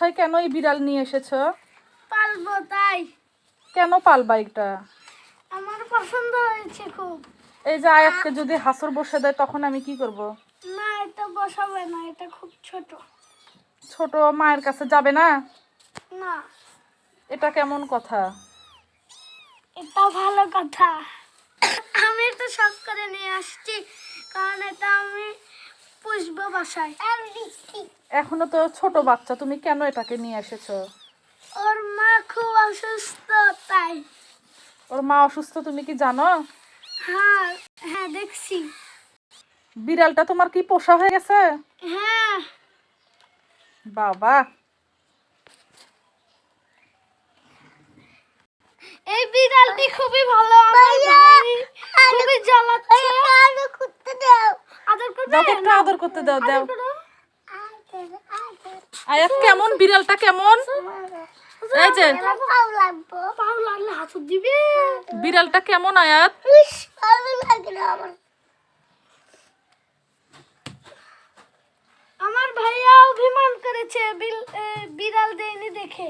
বাসায় কেন এই বিড়াল নিয়ে এসেছ? পালবো তাই। কেন পালবা এটা? আমার পছন্দ হয়েছে খুব। এই যে আয়াতকে যদি হাসর বসে দেয় তখন আমি কি করব? না এটা বসাবে না এটা খুব ছোট। ছোট মায়ের কাছে যাবে না? না। এটা কেমন কথা? এটা ভালো কথা। আমি তো শখ করে নিয়ে আসছি। পুষবো বাসায়। এখনও তো ছোট বাচ্চা তুমি কেন এটাকে নিয়ে এসেছ? ওর মা খুব অসুস্থ তাই। ওর মা অসুস্থ তুমি কি জানো? হ্যাঁ হ্যাঁ দেখছি। বিড়ালটা তোমার কি পোষা হয়ে গেছে? হ্যাঁ। বাবা। এই বিড়ালটি খুবই ভালো আমার দাও একটু আদর করতে দাও দাও। আয়াত কেমন? বিড়ালটা কেমন? এই যে। বিড়ালটা কেমন আয়াত? আমার ভাইয়া অভিমান করেছে বিড়াল দেয়নি দেখে।